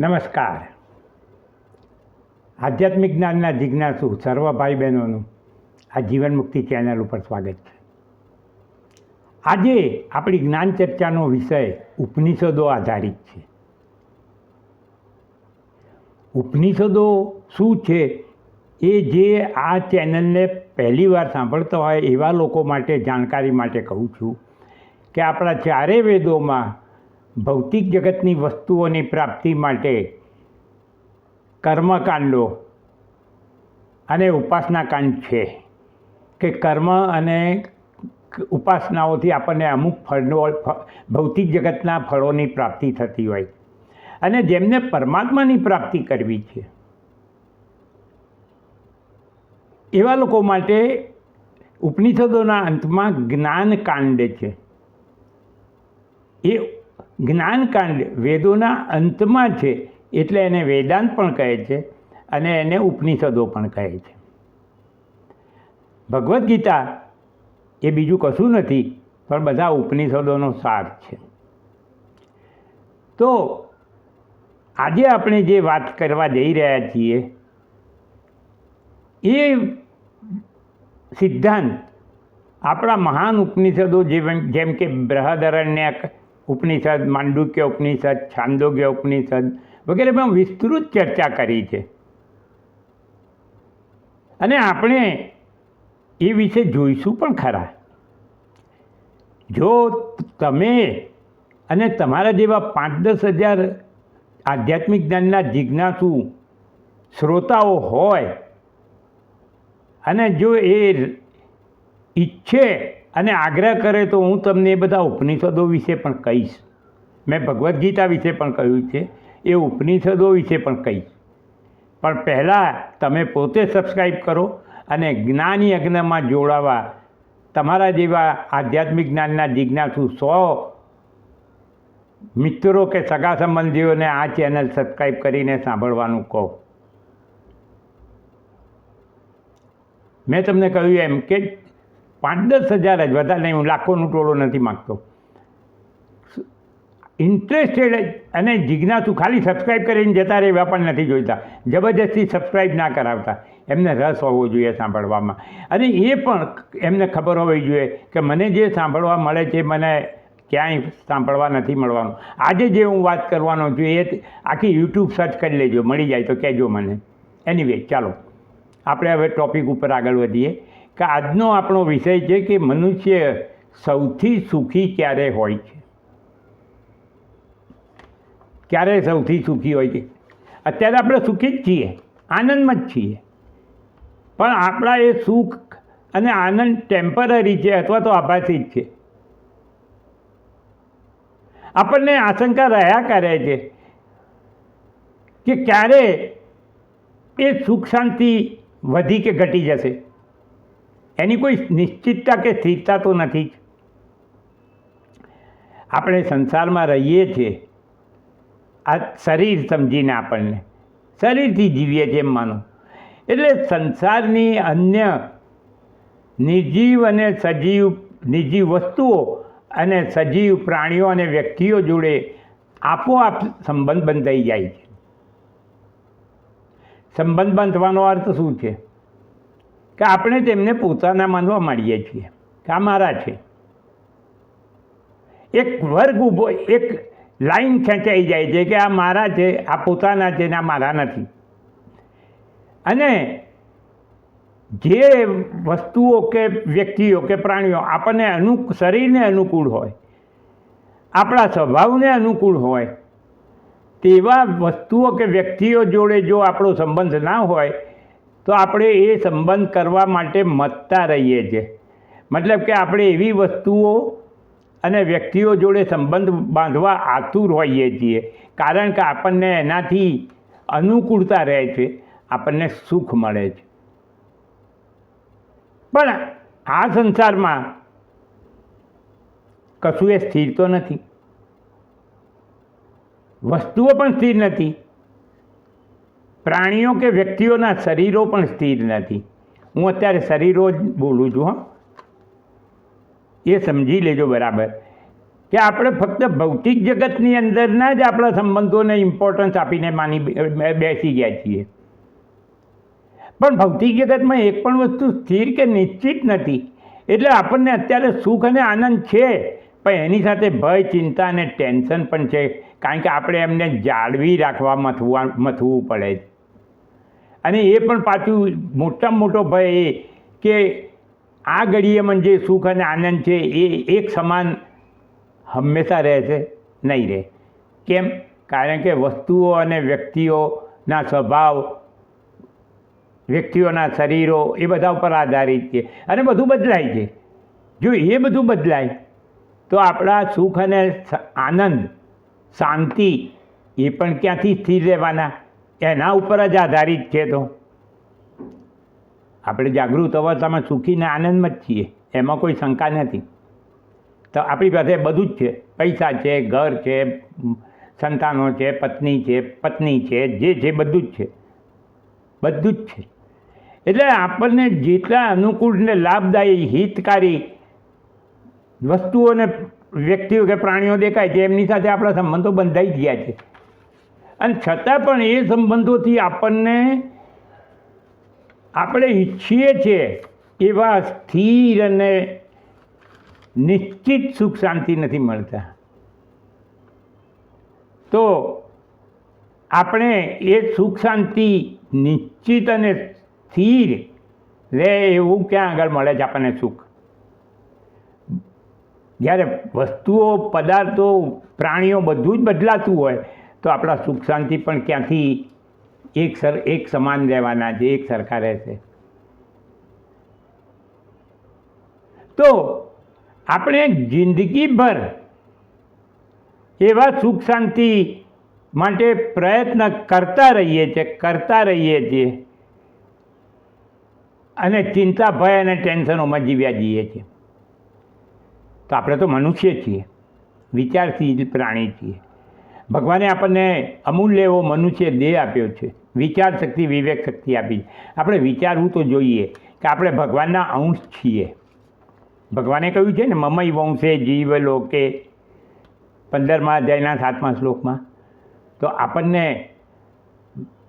નમસ્કાર. આધ્યાત્મિક જ્ઞાનના જિજ્ઞાસુ સર્વ ભાઈ બહેનોનું આ જીવન મુક્તિ ચેનલ ઉપર સ્વાગત છે. આજે આપણી જ્ઞાન ચર્ચાનો વિષય ઉપનિષદો આધારિત છે. ઉપનિષદો શું છે? એ જે આ ચેનલને પહેલી વાર સાંભળતા હોય એવા લોકો માટે, જાણકારી માટે કહું છું કે આપણા ચારે વેદોમાં ભૌતિક જગતની વસ્તુઓની પ્રાપ્તિ માટે કર્મકાંડો અને ઉપાસનાકાંડ છે કે કર્મ અને ઉપાસનાઓથી આપણને અમુક ફળનો, ભૌતિક જગતના ફળોની પ્રાપ્તિ થતી હોય. અને જેમને પરમાત્માની પ્રાપ્તિ કરવી છે. એવા લોકો માટે ઉપનિષદોના અંતમાં જ્ઞાનકાંડ છે. એ જ્ઞાનકાંડ વેદોના અંતમાં છે એટલે એને વેદાંત પણ કહે છે અને એને ઉપનિષદો પણ કહે છે. ભગવદ્ ગીતા એ બીજું કશું નથી, પણ બધા ઉપનિષદોનો સાર છે. તો આજે આપણે જે વાત કરવા જઈ રહ્યા છીએ, એ સિદ્ધાંત આપણા મહાન ઉપનિષદો જેમ જેમ કે બૃહદરણ્યક ઉપનિષદ, માંડુક્ય ઉપનિષદ, છાંદોગ્ય ઉપનિષદ વગેરેમાં વિસ્તૃત ચર્ચા કરી છે. અને આપણે એ વિશે જોઈશું પણ ખરા. જો તમે અને તમારા જેવા પાંચ દસ હજાર આધ્યાત્મિક જ્ઞાનના જિજ્ઞાસુ શ્રોતાઓ હોય અને જો એ ઈચ્છે અને આગ્રહ કરે તો હું તમને એ બધા ઉપનિષદો વિશે પણ કહીશ. મેં ભગવદ્ ગીતા વિશે પણ કહ્યું છે, એ ઉપનિષદો વિશે પણ કહીશ. પણ પહેલાં તમે પોતે સબસ્ક્રાઈબ કરો અને જ્ઞાની યજ્ઞમાં જોડાવા તમારા જેવા આધ્યાત્મિક જ્ઞાનના જિજ્ઞાસુ સો મિત્રો કે સગા સંબંધીઓને આ ચેનલ સબસ્ક્રાઈબ કરીને સાંભળવાનું કહો. મેં તમને કહ્યું એમ કે પાંચ દસ હજાર જ, વધારે નહીં, હું લાખોનું ટોળો નથી માગતો. ઇન્ટરેસ્ટેડ અને જિજ્ઞાસુ ખાલી સબસ્ક્રાઈબ કરીને જતા રહેવા પણ નથી જોઈતા. જબરજસ્તી સબસ્ક્રાઈબ ના કરાવતા. એમને રસ હોવો જોઈએ સાંભળવામાં. અને એ પણ એમને ખબર હોવી જોઈએ કે મને જે સાંભળવા મળે છે મને ક્યાંય સાંભળવા નથી મળવાનું. આજે જે હું વાત કરવાનો છું એ આખી યુટ્યુબ સર્ચ કરી લેજો, મળી જાય તો કહેજો મને. એનીવે ચાલો. આપણે હવે ટૉપિક ઉપર આગળ વધીએ. કે આજનો આપણો વિષય છે કે મનુષ્ય સૌથી સુખી ક્યારે હોય છે? ક્યારે સૌથી સુખી હોય છે? અત્યારે આપણે સુખી જ છીએ, આનંદમાં જ છીએ. પણ આપણા એ સુખ અને આનંદ ટેમ્પરરી છે અથવા તો આભાસી જ છે. આપણને આશંકા રહ્યા કરે છે કે ક્યારે એ સુખ શાંતિ વધી કે ઘટી જશે? એની કોઈ નિશ્ચિતતા કે સ્થિરતા તો નથી જ. આપણે સંસારમાં રહીએ છીએ. આ શરીર સમજીને આપણને. શરીરથી જીવીએ છીએ એમ માનો. એટલે સંસારની અન્ય નિર્જીવ અને સજીવ, નિર્જીવ વસ્તુઓ અને સજીવ પ્રાણીઓ અને વ્યક્તિઓ જોડે આપોઆપ સંબંધ બંધાઈ જાય છે. સંબંધ બાંધવાનો અર્થ શું છે? કે આપણે તેમને પોતાના માનવા માંડીએ છીએ, કે આ મારા છે. એક વર્ગ ઊભો એક લાઈન ખેંચાઈ જાય છે કે આ મારા છે, આ પોતાના છે ને આ મારા નથી. અને જે વસ્તુઓ કે વ્યક્તિઓ કે પ્રાણીઓ આપણને અનુ શરીરને અનુકૂળ હોય, આપણા સ્વભાવને અનુકૂળ હોય, તેવા વસ્તુઓ કે વ્યક્તિઓ જોડે જો આપણો સંબંધ ના હોય તો આપણે એ સંબંધ કરવા માટે મતતા રહીએ છીએ. મતલબ કે આપણે એવી વસ્તુઓ અને વ્યક્તિઓ જોડે સંબંધ બાંધવા આતુર હોઈએ છીએ. કારણ કે આપણને એનાથી અનુકૂળતા રહે છે, આપણને સુખ મળે છે. પણ આ સંસારમાં કશું એ સ્થિર તો નથી. વસ્તુઓ પણ સ્થિર નથી. પ્રાણીઓ કે વ્યક્તિઓના શરીરો પણ સ્થિર નથી. હું અત્યારે શરીરો જ બોલું છું, હં. એ સમજી લેજો બરાબર. કે આપણે ફક્ત ભૌતિક જગતની અંદરના જ આપણા સંબંધોને ઇમ્પોર્ટન્સ આપીને માની બેસી ગયા છીએ. પણ ભૌતિક જગતમાં એક પણ વસ્તુ સ્થિર કે નિશ્ચિત નથી. એટલે આપણને અત્યારે સુખ અને આનંદ છે, પણ એની સાથે ભય, ચિંતા અને ટેન્શન પણ છે. કારણ કે આપણે એમને જાળવી રાખવા મથવા, મથવું પડે છે. અને એ પણ પાછું મોટામાં મોટો ભય એ કે આ ઘડીએમાં જે સુખ અને આનંદ છે એ એક સમાન હંમેશા રહેશે નહીં રહે. કેમ? કારણ કે વસ્તુઓ અને વ્યક્તિઓના સ્વભાવ, વ્યક્તિઓના શરીરો એ બધા ઉપર આધારિત છે અને બધું બદલાય છે. જો એ બધું બદલાય, તો આપણા સુખ અને આનંદ, શાંતિ એ પણ ક્યાંથી સ્થિર રહેવાના? એના ઉપર જ આધારિત છે તો. આપણે જાગૃત અવસ્થામાં સુખીને આનંદમાં જ છીએ, એમાં કોઈ શંકા નથી. તો આપણી પાસે બધું જ છે, પૈસા છે, ઘર છે, સંતાનો છે, પત્ની છે પત્ની છે, જે છે બધું જ છે. બધું જ છે. એટલે આપણને જેટલા અનુકૂળ ને લાભદાયી, હિતકારી વસ્તુઓને વ્યક્તિઓ કે પ્રાણીઓ દેખાય છે, એમની સાથે આપણા સંબંધો બંધાઈ ગયા છે. અને છતાં પણ એ સંબંધોથી આપણને આપણે ઈચ્છીએ છીએ એવા સ્થિર અને નિશ્ચિત સુખ શાંતિ નથી મળતા. તો આપણે એ સુખ શાંતિ નિશ્ચિત અને સ્થિર રહે એવું ક્યાં આગળ મળે છે આપણને સુખ? જ્યારે વસ્તુઓ, પદાર્થો, પ્રાણીઓ બધું જ બદલાતું હોય તો આપણા સુખ શાંતિ પણ ક્યાંથી એક સર, એક સમાન રહેવાના છે, એક સરખા રહેશે. તો આપણે જિંદગીભર એવા સુખ શાંતિ માટે પ્રયત્ન કરતા રહીએ છીએ કરતા રહીએ છીએ અને ચિંતા, ભય અને ટેન્શનોમાં જીવ્યા જઈએ છીએ. તો આપણે તો મનુષ્ય છીએ, વિચારશીલ પ્રાણી છીએ. ભગવાને આપણને અમૂલ્ય એવો મનુષ્ય દેહ આપ્યો છે. વિચાર શક્તિ, વિવેક શક્તિ આપી. આપણે વિચારવું તો જોઈએ કે આપણે ભગવાનના અંશ છીએ. ભગવાને કહ્યું છે ને મમઈ વંશે જીવ લોકે પંદરમા અધ્યાયના સાતમા શ્લોકમાં. તો આપણને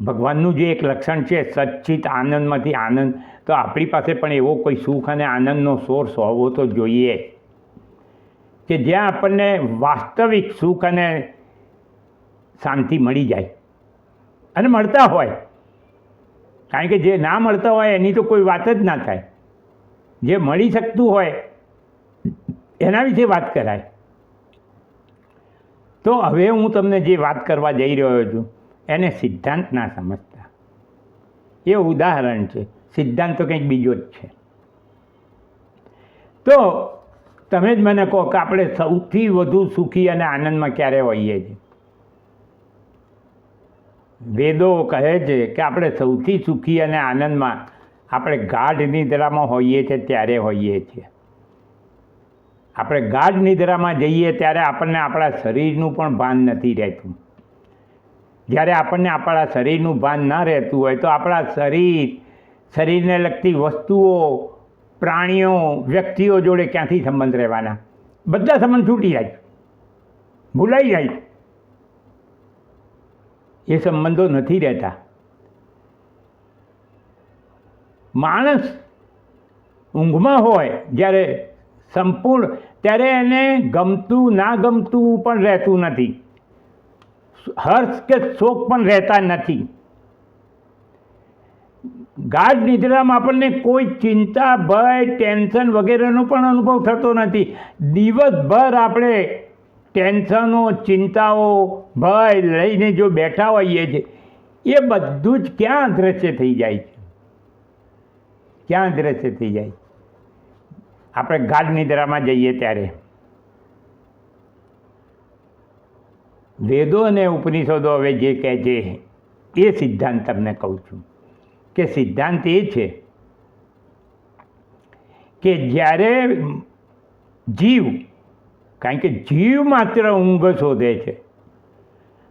ભગવાનનું જે એક લક્ષણ છે, સચ્ચિત આનંદમાંથી આનંદ, તો આપણી પાસે પણ એવો કોઈ સુખ અને આનંદનો સોર્સ હોવો તો જોઈએ. કે જ્યાં આપણને વાસ્તવિક સુખ અને શાંતિ મળી જાય અને મળતા હોય. કારણ કે જે ના મળતા હોય એની તો કોઈ વાત જ ના થાય. જે મળી શકતું હોય એના વિશે વાત કરાય. તો હવે હું તમને જે વાત કરવા જઈ રહ્યો છું, એને સિદ્ધાંત ના સમજતા. એ ઉદાહરણ છે. સિદ્ધાંત તો કંઈક બીજો જ છે. તો તમે જ મને કહો કે આપણે સૌથી વધુ સુખી અને આનંદમાં ક્યારે હોઈએ છીએ? વેદો કહે છે કે આપણે સૌથી સુખી અને આનંદમાં આપણે ગાઢ નિદ્રામાં હોઈએ છીએ ત્યારે હોઈએ છીએ. આપણે ગાઢ નિદ્રામાં જઈએ ત્યારે આપણને આપણા શરીરનું પણ ભાન નથી રહેતું. જ્યારે આપણને આપણા શરીરનું ભાન ન રહેતું હોય તો આપણા શરીર, શરીરને લગતી વસ્તુઓ, પ્રાણીઓ, વ્યક્તિઓ જોડે ક્યાંથી સંબંધ રહેવાના? બધા સંબંધ છૂટી જાય. ભૂલાઈ જાય. એ સંબંધો નથી રહેતા. માણસ ઊંઘમાં હોય જ્યારે સંપૂર્ણ, ત્યારે એને ગમતું, ના ગમતું પણ રહેતું નથી. હર્ષ કે શોક પણ રહેતા નથી. ગાઢ નિદ્રામાં આપણને કોઈ ચિંતા, ભય, ટેન્શન વગેરેનો પણ અનુભવ થતો નથી. દિવસભર આપણે ટેન્શનો, ચિંતાઓ, ભય લઈને જો બેઠા હોઈએ છીએ એ બધું જ ક્યાં દ્રશ્ય થઈ જાય છે? ક્યાં દ્રશ્ય થઈ જાય આપણે ગાઢ નિદ્રામાં જઈએ ત્યારે. વેદો અને ઉપનિષદો હવે જે કહે છે, એ સિદ્ધાંત તમને કહું છું કે સિદ્ધાંત એ છે કે જ્યારે જીવ કારણ કે જીવ માત્ર ઊંઘ શોધે છે.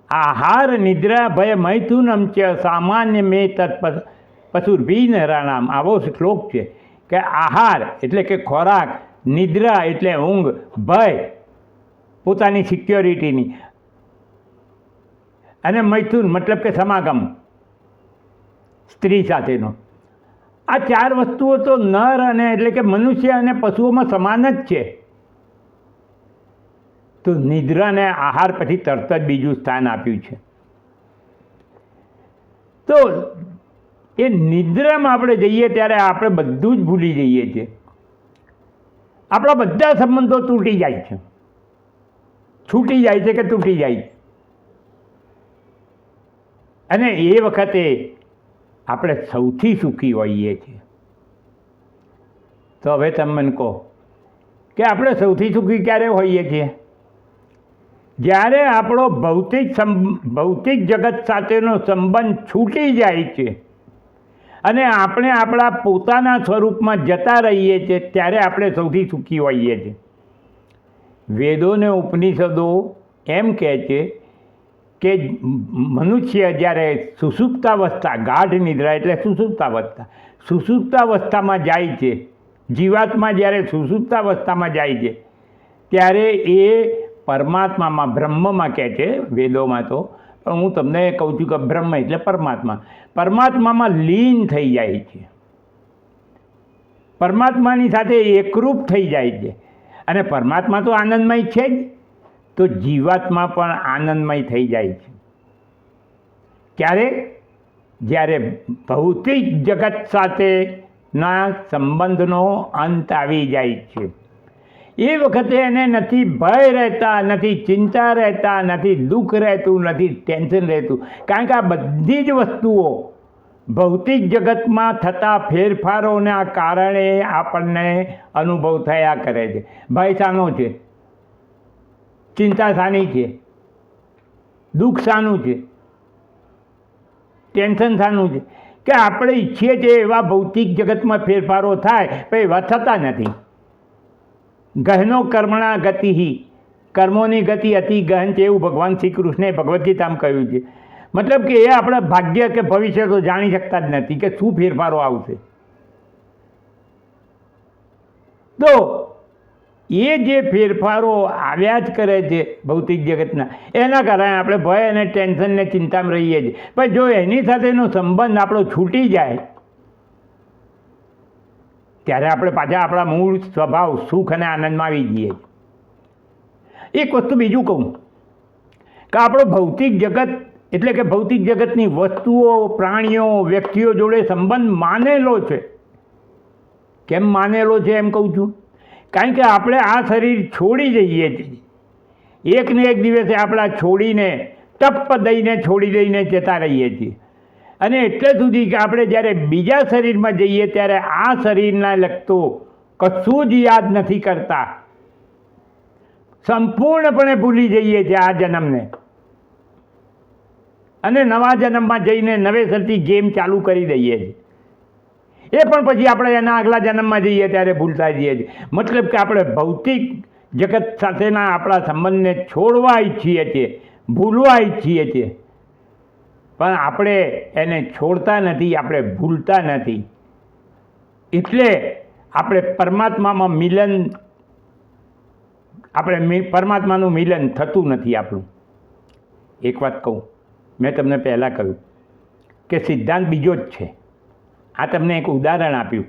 આહાર, નિદ્રા, ભય મૈથુનમ છે, સામાન્ય મે તત્પ પશુર્ભી નરાણામ આવો શ્લોક છે કે આહાર એટલે કે ખોરાક, નિદ્રા એટલે ઊંઘ, ભય પોતાની સિક્યોરિટીની. અને મૈથુન મતલબ કે સમાગમ, સ્ત્રી સાથેનો. આ ચાર વસ્તુઓ તો નર અને એટલે કે મનુષ્ય અને પશુઓમાં સમાન જ છે. તો નિદ્રાને આહાર પછી તરત જ બીજું સ્થાન આપ્યું છે. તો એ નિદ્રામાં આપણે જઈએ ત્યારે આપણે બધું જ ભૂલી જઈએ છીએ. આપણા બધા સંબંધો તૂટી જાય છે. છૂટી જાય છે કે તૂટી જાય છે. અને એ વખતે આપણે સૌથી સુખી હોઈએ છીએ. તો હવે તમે મને કહો કે આપણે સૌથી સુખી ક્યારે હોઈએ છીએ? જ્યારે આપણો ભૌતિક ભૌતિક જગત સાથેનો સંબંધ છૂટી જાય છે અને આપણે આપણા પોતાના સ્વરૂપમાં જતા રહીએ છીએ ત્યારે આપણે સૌથી સુખી હોઈએ છીએ વેદોને ઉપનિષદો એમ કહે છે કે મનુષ્ય જ્યારે સુસુપ્તાવસ્થા, ગાઢ નિદ્રા એટલે સુસુપ્તાવસ્થા, સુસુપ્તાવસ્થામાં જાય છે, જીવાત્મા જ્યારે સુસુપ્તાવસ્થામાં જાય છે, ત્યારે એ પરમાત્મામાં, બ્રહ્મમાં કહે છે, વેદોમાં તો. પણ હું તમને કહું છું કે બ્રહ્મ એટલે પરમાત્મા. પરમાત્મામાં લીન થઈ જાય છે. પરમાત્માની સાથે એકરૂપ થઈ જાય છે. અને પરમાત્મા તો આનંદમય છે જ. તો જીવાત્મા પણ આનંદમય થઈ જાય છે. ક્યારે? જ્યારે ભૌતિક જગત સાથેના સંબંધનો અંત આવી જાય છે. એ વખતે એને નથી ભય રહેતા, નથી ચિંતા રહેતા, નથી દુઃખ રહેતું, નથી ટેન્શન રહેતું. કારણ કે આ બધી જ વસ્તુઓ ભૌતિક જગતમાં થતા ફેરફારોના કારણે આપણને અનુભવ થયા કરે છે. ભય શાનો છે? ચિંતા શાની છે? દુઃખ શાનું છે? ટેન્શન શાનું છે? કે આપણે ઈચ્છીએ છીએ એવા ભૌતિક જગતમાં ફેરફારો થાય, પણ એવા થતા નથી. ગહનો કર્મણા ગતિ કર્મોની ગતિ અતિ ગહન છે એવું ભગવાન શ્રી કૃષ્ણે ભગવદ્ ગીતામાં કહ્યું છે. મતલબ કે એ આપણા ભાગ્ય કે ભવિષ્ય તો જાણી શકતા જ નથી કે શું ફેરફારો આવશે. તો એ જે ફેરફારો આવ્યા જ કરે છે ભૌતિક જગતના, એના કારણે આપણે ભય અને ટેન્શન ને ચિંતામાં રહીએ છીએ. પણ જો એની સાથેનો સંબંધ આપણો છૂટી જાય ત્યારે આપણે પાછા આપણા મૂળ સ્વભાવ, સુખ અને આનંદમાં આવી જઈએ એક વસ્તુ બીજું કહું, કે આપણો ભૌતિક જગત, એટલે કે ભૌતિક જગતની વસ્તુઓ, પ્રાણીઓ, વ્યક્તિઓ જોડે સંબંધ માનેલો છે. કેમ માનેલો છે એમ કહું છું? કારણ કે આપણે આ શરીર છોડી જઈએ છીએ. એકને એક દિવસે આપણા છોડીને, ટપ્પ દઈને છોડી દઈને જતા રહીએ છીએ. અને એટલે સુધી કે આપણે જ્યારે બીજા શરીરમાં જઈએ ત્યારે આ શરીરના લગતો કશું જ યાદ નથી કરતા. સંપૂર્ણપણે ભૂલી જઈએ છીએ આ જન્મને. અને નવા જન્મમાં જઈને નવેસરથી ગેમ ચાલુ કરી દઈએ છીએ. એ પણ પછી આપણે એના આગલા જન્મમાં જઈએ ત્યારે ભૂલતા જઈએ છીએ. મતલબ કે આપણે ભૌતિક જગત સાથેના આપણા સંબંધને છોડવા ઈચ્છીએ છીએ, ભૂલવા ઈચ્છીએ છીએ. પણ આપણે એને છોડતા નથી, આપણે ભૂલતા નથી. એટલે આપણે પરમાત્મામાં મિલન, આપણે પરમાત્માનું મિલન થતું નથી આપણું. એક વાત કહું, મેં તમને પહેલાં કહ્યું કે સિદ્ધાંત બીજો જ છે. આ તમને એક ઉદાહરણ આપ્યું.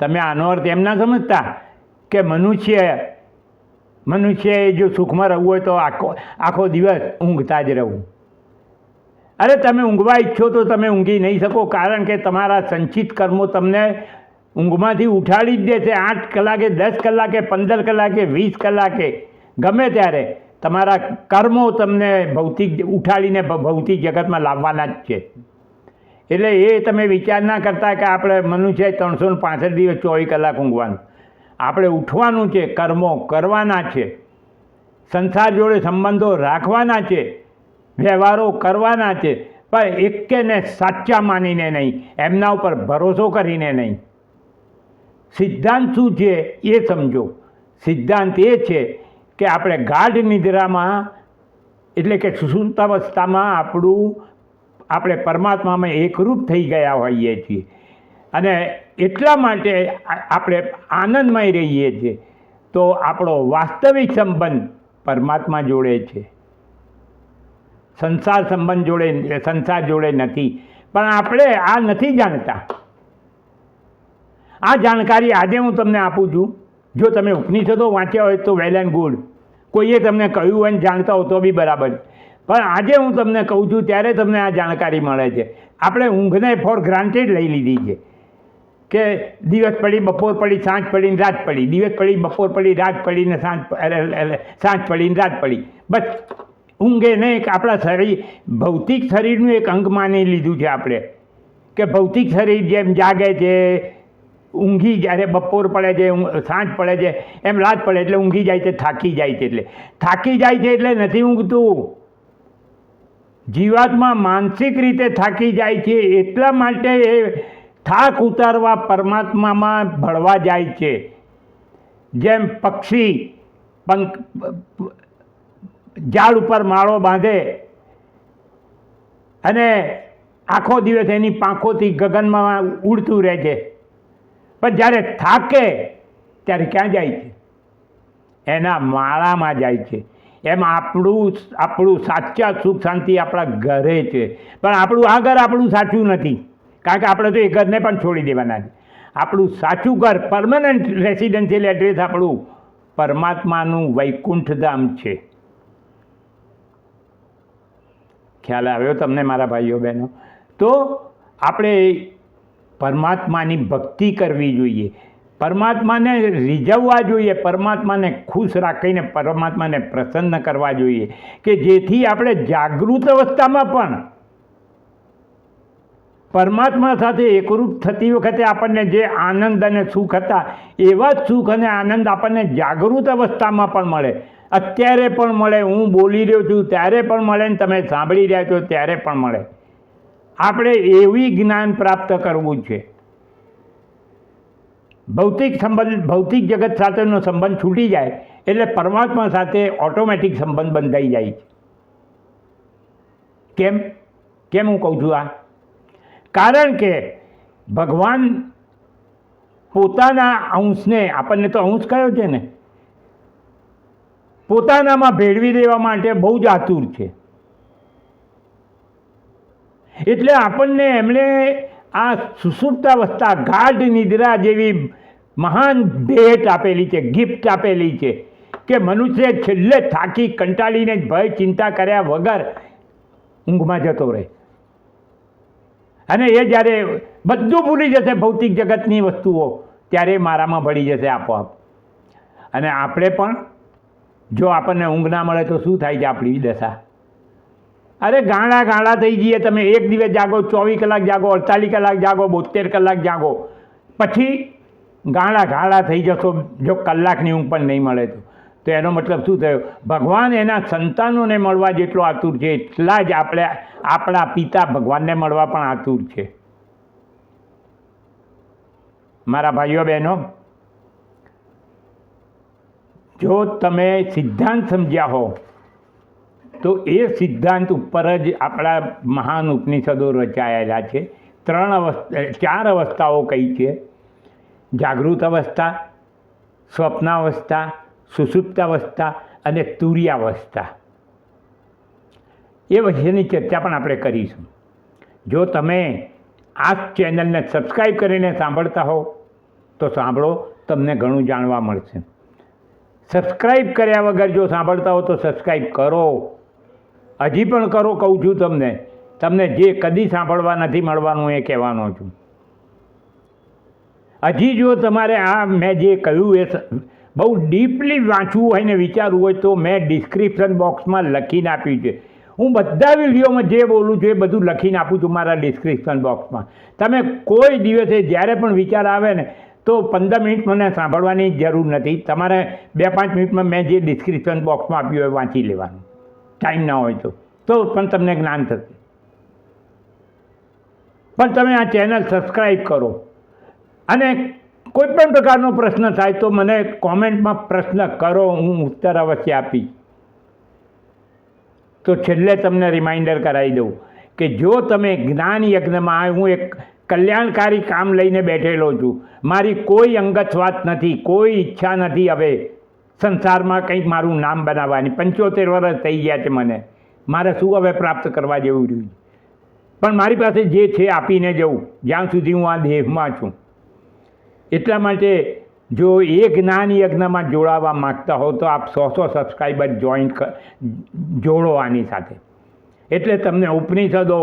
તમે આનો અર્થ એમ ના સમજતા કે મનુષ્ય મનુષ્યએ જો સુખમાં રહેવું હોય તો આખો આખો દિવસ ઊંઘતા જ રહેવું અરે તમે ઊંઘવા ઈચ્છો તો તમે ઊંઘી નહીં શકો, કારણ કે તમારા સંચિત કર્મો તમને ઊંઘમાંથી ઉઠાડી જ દેશે આઠ કલાકે, દસ કલાકે, પંદર કલાકે, વીસ કલાકે. ગમે ત્યારે તમારા કર્મો તમને ભૌતિક ઉઠાડીને ભૌતિક જગતમાં લાવવાના જ છે. એટલે એ તમે વિચાર ના કરતા કે આપણે મનુષ્ય ત્રણસો ને પાંસઠ દિવસ ચોવીસ કલાક ઊંઘવાનું. આપણે ઉઠવાનું છે, કર્મો કરવાના છે. સંસાર જોડે સંબંધો રાખવાના છે. વ્યવહારો કરવાના છે, પણ એકેને સાચા માનીને નહીં, એમના ઉપર ભરોસો કરીને નહીં. સિદ્ધાંત શું છે એ સમજો. સિદ્ધાંત એ છે કે આપણે ગાઢ નિદ્રામાં, એટલે કે સુસુંતાવસ્થામાં આપણું, આપણે પરમાત્મામાં એકરૂપ થઈ ગયા હોઈએ છીએ. અને એટલા માટે આપણે આનંદમય રહીએ છીએ. તો આપણો વાસ્તવિક સંબંધ પરમાત્મા જોડે છે. સંસાર સંબંધ જોડે સંસાર જોડે નથી. પણ આપણે આ નથી જાણતા. આ જાણકારી આજે હું તમને આપું છું. જો તમે ઉપનિષદો વાંચ્યા હોય તો વેલ એન્ડ ગુડ. કોઈએ તમને કહ્યું હોય ને જાણતા હો તો બી બરાબર. પણ આજે હું તમને કહું છું, ત્યારે તમને આ જાણકારી મળે છે. આપણે ઊંઘને ફોર ગ્રાન્ટેડ લઈ લીધી છે. કે દિવસ પડી, બપોર પડી, સાંજ પડીને રાત પડી. દિવસ પડી, બપોર પડી, રાત પડીને સાંજ સાંજ પડીને રાત પડી. બસ. ઊંઘ નહીં એક આપણા શરીર, ભૌતિક શરીરનું એક અંગ માની લીધું છે આપણે. કે ભૌતિક શરીર જેમ જાગે છે, ઊંઘી જ્યારે બપોર પડે છે સાંજ પડે છે, એમ રાત પડે એટલે ઊંઘી જાય છે, થાકી જાય છે એટલે. થાકી જાય છે એટલે નથી ઊંઘતું. જીવાતમાં માનસિક રીતે થાકી જાય છે એટલા માટે એ થાક ઉતારવા પરમાત્મામાં ભળવા જાય છે. જેમ પક્ષી, પંખ ઝાડ ઉપર માળો બાંધે અને આખો દિવસ એની પાંખોથી ગગનમાં ઉડતું રહે છે. પણ જ્યારે થાકે, ત્યારે ક્યાં જાય છે? એના માળામાં જાય છે. એમ આપણું આપણું સાચા સુખ શાંતિ આપણા ઘરે છે. પણ આપણું આ ઘર આપણું સાચું નથી. કારણ કે આપણે તો એ ઘરને પણ છોડી દેવાના છે. આપણું સાચું ઘર પરમનન્ટ રેસિડેન્શિયલ એડ્રેસ આપણું પરમાત્માનું વૈકુંઠ ધામ છે. ખ્યાલ આવ્યો તમને, મારા ભાઈઓ, બહેનો? તો આપણે પરમાત્માની ભક્તિ કરવી જોઈએ. પરમાત્માને રીઝવવા જોઈએ, પરમાત્માને ખુશ રાખીને, પરમાત્માને પ્રસન્ન કરવા જોઈએ કે જેથી આપણે જાગૃત અવસ્થામાં પણ પરમાત્મા સાથે એકરૂપ થતી વખતે આપણને જે આનંદ અને સુખ હતા, એવા જ સુખ અને આનંદ આપણને જાગૃત અવસ્થામાં પણ મળે. અત્યારે પણ મળે, હું બોલી રહ્યો છું, ત્યારે પણ મળે ને તમે સાંભળી રહ્યા છો, ત્યારે પણ મળે. આપણે એવી જ્ઞાન પ્રાપ્ત કરવું છે. ભૌતિક સંબંધ, ભૌતિક જગત સાથેનો સંબંધ છૂટી જાય, એટલે પરમાત્મા સાથે ઓટોમેટિક સંબંધ બંધાઈ જાય છે. કેમ? કેમ હું કહું છું આ? કારણ કે ભગવાન પોતાના અંશને, આપણને તો અંશ કયો છે ને? પોતાનામાં ભેળવી દેવા માટે બહુ જ આતુર છે. એટલે આપણને એમણે આ સુસુપ્તાવસ્થા, ગાઢ નિદ્રા જેવી મહાન ભેટ આપેલી છે ગિફ્ટ આપેલી છે કે મનુષ્ય છેલ્લે થાકી, કંટાળીને ભય, ચિંતા કર્યા વગર ઊંઘમાં જતો રહે. અને એ જ્યારે બધું ભૂલી જશે ભૌતિક જગતની વસ્તુઓ, ત્યારે મારામાં ભળી જશે આપોઆપ. અને આપણે પણ જો આપણને ઊંઘ ના મળે તો શું થાય છે આપણી દશા? અરે ગાંડા ગાંડા થઈ જઈએ તમે. એક દિવસ જાગો, ચોવીસ કલાક જાગો, અડતાલીસ કલાક જાગો બોતેર કલાક જાગો. પછી ગાંડા ગાંડા થઈ જશો, જો કલાકની ઊંઘ પણ નહીં મળે તો. તો એનો મતલબ શું થયો? ભગવાન એના સંતાનોને મળવા જેટલો આતુર છે, એટલા જ આપણે, આપણા પિતા ભગવાનને મળવા પણ આતુર છે. મારા ભાઈઓ બહેનો જો તમે સિદ્ધાંત સમજ્યા હો, તો એ સિદ્ધાંત ઉપર જ આપણા મહાન ઉપનિષદો રચાયેલા છે. ત્રણ અવસ્થા ચાર અવસ્થાઓ કઈ છે? જાગૃત અવસ્થા, સ્વપ્નાવસ્થા સુષુપ્તાવસ્થા અને તુર્યાવસ્થા. એ વિશેની ચર્ચા પણ આપણે કરીશું. જો તમે આ ચેનલને સબસ્ક્રાઈબ કરીને સાંભળતા હો, તો સાંભળો, તમને ઘણું જાણવા મળશે. સબસ્ક્રાઈબ કર્યા વગર જો સાંભળતા હો તો સબસ્ક્રાઈબ કરો. હજી પણ કરો, કહું છું તમને. તમને જે કદી સાંભળવા નથી મળવાનું એ કહેવાનો છું. હજી જો તમારે આ મેં જે કહ્યું એ બહુ ડીપલી વાંચવું હોય ને વિચારવું હોય તો મેં ડિસ્ક્રિપ્શન બોક્સમાં લખીને આપ્યું છે. હું બધા વિડીયોમાં જે બોલું છું એ બધું લખીને આપું છું મારા ડિસ્ક્રિપ્શન બોક્સમાં. તમે કોઈ દિવસે જ્યારે પણ વિચાર આવે ને તો પંદર મિનિટ મને સાંભળવાની જરૂર નથી. તમારે બે પાંચ મિનિટમાં મેં જે ડિસ્ક્રિપ્શન બોક્સમાં આપ્યું હોય વાંચી લેવાનું. ટાઈમ ના હોય તો. તો પણ તમને જ્ઞાન થશે. પણ તમે આ ચેનલ સબસ્ક્રાઈબ કરો. અને કોઈ પણ પ્રકારનો પ્રશ્ન થાય તો મને કોમેન્ટમાં પ્રશ્ન કરો, હું ઉત્તર અવશ્ય આપીશ. તો છેલ્લે તમને રિમાઇન્ડર કરાવી દઉં કે જો તમે જ્ઞાન યજ્ઞમાં હું એક કલ્યાણકારી કામ લઈને બેઠેલો છું. મારી કોઈ અંગત વાત નથી, કોઈ ઈચ્છા નથી હવે સંસારમાં કંઈક મારું નામ બનાવવાની. પંચોતેર વર્ષ થઈ ગયા છે મને. મારે શું હવે પ્રાપ્ત કરવા જેવું રહ્યું છે? પણ મારી પાસે જે છે આપીને જવું. જ્યાં સુધી હું આ દેહમાં છું. એટલા માટે જો એ જ્ઞાન યજ્ઞમાં જોડાવા માગતા હો તો આપ સો સો સબસ્ક્રાઈબર જોઈન જોડો આની સાથે. એટલે તમને ઉપનિષદો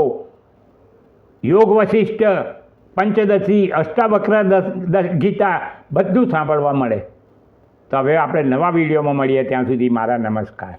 યોગ વશિષ્ઠ પંચદશી, અષ્ટાવક્ર ગીતા બધું સાંભળવા મળે. તો હવે આપણે નવા વિડીયોમાં મળીએ ત્યાં સુધી મારા નમસ્કાર.